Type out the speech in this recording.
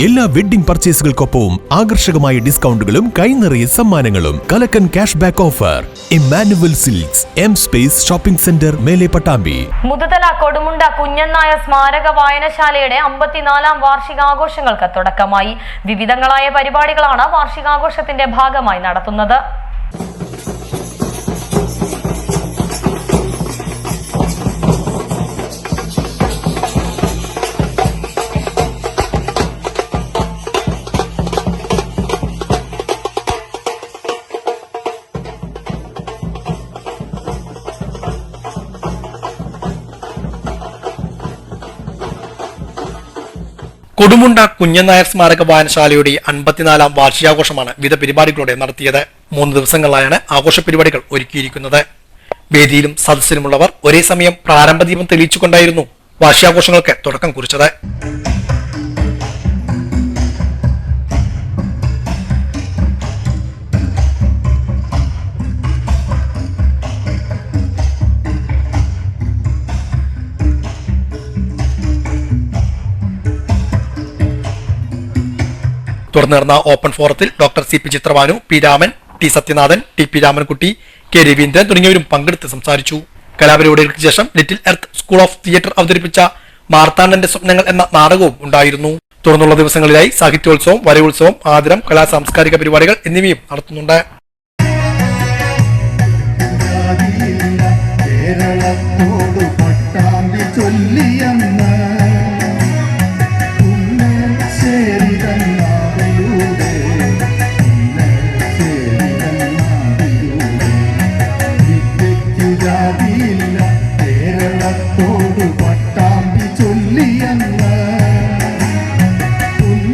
എല്ലാ വെഡ്ഡിംഗ് പർച്ചേസുകൾക്കൊപ്പവും ആകർഷകമായ ഡിസ്കൗണ്ടുകളും കൈനിറയ സമ്മാനങ്ങളും കലക്കൻ cash back offer Emmanuel Silks M space shopping centre മേലെ പട്ടാമ്പി. മുതുതല കൊടുമുണ്ട കുഞ്ഞന്നായ സ്മാരക വായനശാലയുടെ അമ്പത്തിനാലാം വാർഷികാഘോഷങ്ങൾക്ക് തുടക്കമായി. വിവിധങ്ങളായ പരിപാടികളാണ് വാർഷികാഘോഷത്തിന്റെ ഭാഗമായി നടത്തുന്നത്. കൊടുമുണ്ട കുഞ്ഞനായർ സ്മാരക വായനശാലയുടെ അൻപത്തിനാലാം വാർഷികാഘോഷമാണ് വിവിധ പരിപാടികളോടെ നടത്തിയത്. മൂന്ന് ദിവസങ്ങളിലായാണ് ആഘോഷ പരിപാടികൾ ഒരുക്കിയിരിക്കുന്നത്. വേദിയിലും സദസ്സിലുമുള്ളവർ ഒരേ സമയം പ്രാരംഭ ദീപം തെളിയിച്ചുകൊണ്ടായിരുന്നു വാർഷികാഘോഷങ്ങൾക്ക് തുടക്കം കുറിച്ചത്. തുടർന്ന് നടന്ന ഓപ്പൺ ഫോറത്തിൽ doctor C P Chitrabhanu P Raman T Sathyanathan T P Ramankutty K Raveendran തുടങ്ങിയവരും പങ്കെടുത്ത് സംസാരിച്ചു. കലാപരിപാടികൾക്ക് ശേഷം little earth school of theatre അവതരിപ്പിച്ച മാർത്താണ്ഡന്റെ സ്വപ്നങ്ങൾ എന്ന നാടകവും ഉണ്ടായിരുന്നു. തുടർന്നുള്ള ദിവസങ്ങളിലായി സാഹിത്യോത്സവം വരവുത്സവം ആദരം കലാ സാംസ്കാരിക പരിപാടികൾ എന്നിവയും നടത്തുന്നുണ്ട്. ചൊല്ലിയ അറിയില്ല കേരളത്തോട് പട്ടാമ്പി ചൊല്ലിയെന്ന